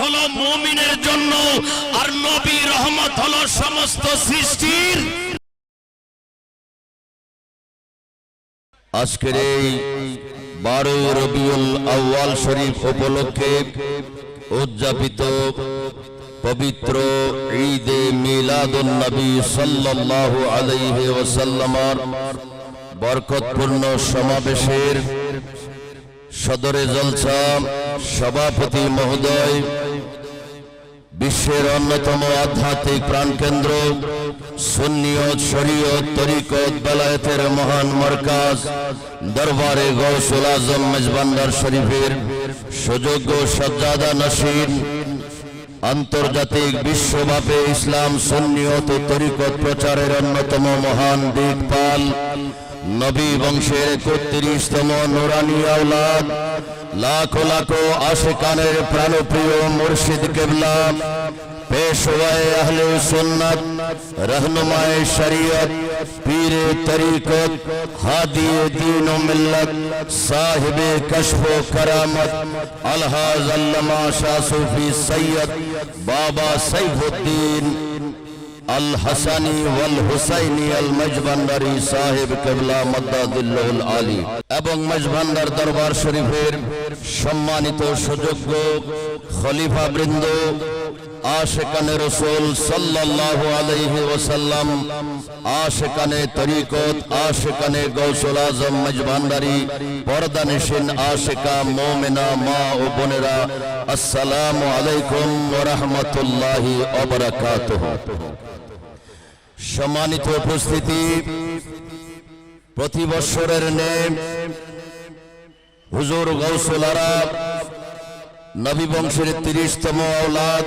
হলো মুমিনের জন্য, আর নবী রহমত হলো সমস্ত সৃষ্টির। আজকের এই বারোই রবিউল আউয়াল শরীফ উপলক্ষে উদযাপিত পবিত্র ঈদে মিলাদুন নবী সাল্লাল্লাহু আলাইহি ওয়াসাল্লামার বরকতপূর্ণ সমাবেশের সদরে জলসা সভাপতি মহোদয় বিশ্বের অন্যতম আধ্যাত্মিক প্রাণকেন্দ্র সুন্নিয়ত শরীয়ত তরিকত বেলায়েতের মহান মরকাজ, দরবারে গৌসুল আজম মেজবান্ডার শরীফের সুযোগ্য সজ্জাদা নসীন আন্তর্জাতিক বিশ্বব্যাপী ইসলাম সুন্নিয়ত তরিকত প্রচারের অন্যতম মহান দিকপাল, নবী বংশের একত্রিশতম নুরানি আওলাদ لاکھوں لاکھوں عاشقان پرانو پریو مرشد قبلہ پیش ہوئے اہل سنت رہنمائے شریعت پیر طریقت ہادی دین و ملت صاحب کشف و کرامت اللہ علمہ شاہ صوفی سید بابا سیف الدین আল হাসানি ওয়াল হুসাইনি আল সাহেব আলী এবং দরবার শরীফের সম্মানিত সুযোগ্য খলিফা বৃন্দ আশেকানে রসুল সাল্লাল্লাহু আলাইহি ওয়াসাল্লাম তরিকত, আশেকানে গৌসুল আজম মজবান্ডারি পর্দানিসিন আশেকা মোমেনা মা ও বোনেরা, আসসালামু আলাইকুম ওয়া বারাকাতুহু। সম্মানিত উপস্থিতি, প্রতি বৎসরের নেম হুজুর গৌসুল আরব, নবী বংশের তিরিশতম আওলাদ,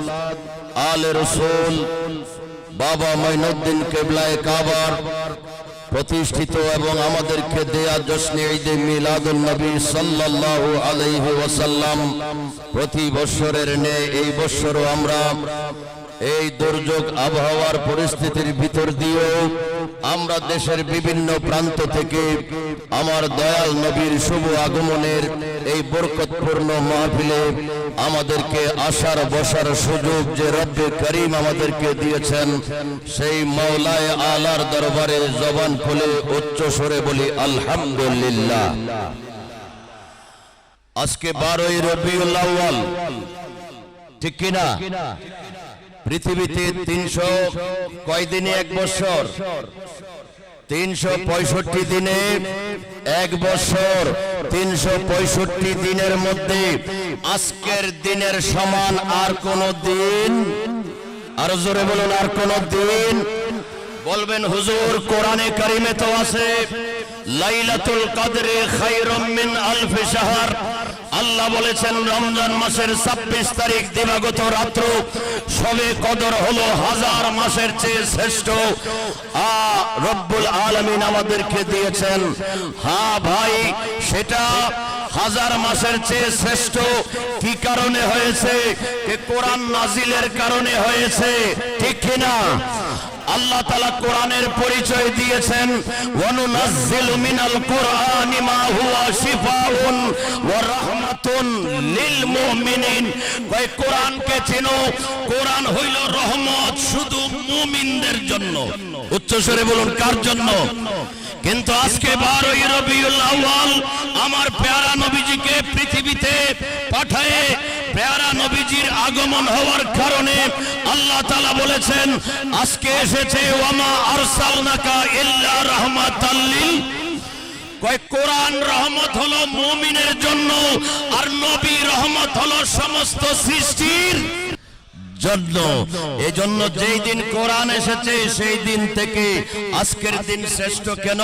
আলে রসুল, বাবা মঈনুদ্দিন কেবলায় কাবার, প্রতিষ্ঠিত এবং আমাদেরকে দেয়া জশ্নে ঈদে মিলাদুল নবী সাল্লাল্লাহু আলাইহি ওয়াসাল্লাম, প্রতি বৎসরের নে এই বৎসরও আমরা এই দুর্যোগ আবহাওয়ার পরিস্থিতির ভিতর দিয়েও আমরা দেশের বিভিন্ন প্রান্ত থেকে আমার দয়াল নবীর শুভ আগমনের এই বরকতপূর্ণ মাহফিলে আমাদেরকে আসার বসার সুযোগ যে রব্বে করিম আমাদেরকে দিয়েছেন, সেই মাওলায় আলার দরবারে জবান খুলে উচ্চ স্বরে বলি, আলহামদুলিল্লাহ। আজকে বারোই রবিউল ঠিক কিনা? পৃথিবীতে তিনশো কয় দিনে এক বছর? তিনশো পঁয়ষট্টি দিনে এক বছর। তিনশো পঁয়ষট্টি দিনের মধ্যে আজকের দিনের সমান আর কোন দিন? আরও জোরে বলুন, আর কোন দিন? বলবেন, হুজুর, কোরআনে কারিমে তো আছে, লাইলাতুল কদরে খায়রুম মিন আলফি শাহর। আল্লাহ বলেছেন, রমজান মাসের ছাব্বিশ তারিখ দিবাগত রাত্র। সবে কদর হলো হাজার মাসের চেয়ে শ্রেষ্ঠ। আ, রব্বুল আলমিন আমাদেরকে দিয়েছেন। হ্যাঁ ভাই, সেটা হাজার মাসের চেয়ে শ্রেষ্ঠ। কি কারণে হয়েছে? কোরআন নাজিলের কারণে হয়েছে। ঠিক কিনা আল্লাহ তালা কোরআনের পরিচয় দিয়েছেন, ওয়ানুনাজ্জিলু মিনাল কোরআনি মা হুয়া শিফাউন ওয়া রাহমাতুন লিল মুমিনিন। কোরআনকে কোরআন হইল রহমত, শুধু মুমিনদের জন্য। বলুন, কার জন্য? কিন্তু আজকে বারোই রবিউল আউয়াল, আমার পেয়ারা নবীজিকে পৃথিবীতে পাঠায়ে পেয়ারা নবীজির আগমন হওয়ার কারণে আল্লাহ তাআলা বলেছেন, আজকে এসেছে ওয়ামা আরসালনাকা ইল্লা রাহমাতাল কোরআন রহমত হলো মুমিনের জন্য আর নবী রহমত হলো সমস্ত সৃষ্টির জন্য। এই জন্য যেই দিন কোরআন এসেছে, সেই দিন থেকে আজকের দিন শ্রেষ্ঠ কেন?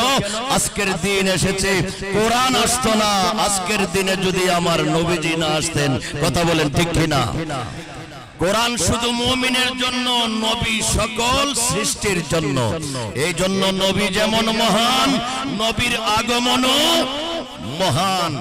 আজকের দিন এসেছে, কোরআন আসতো না। আজকের দিনে যদি আমার নবীজি না আসতেন, কথা বলেন ঠিক কিনা? কোরআন শুধু মুমিনের জন্য, নবী সকল সৃষ্টির জন্য। এই জন্য নবী যেমন মহান, নবীর আগমনও মহান।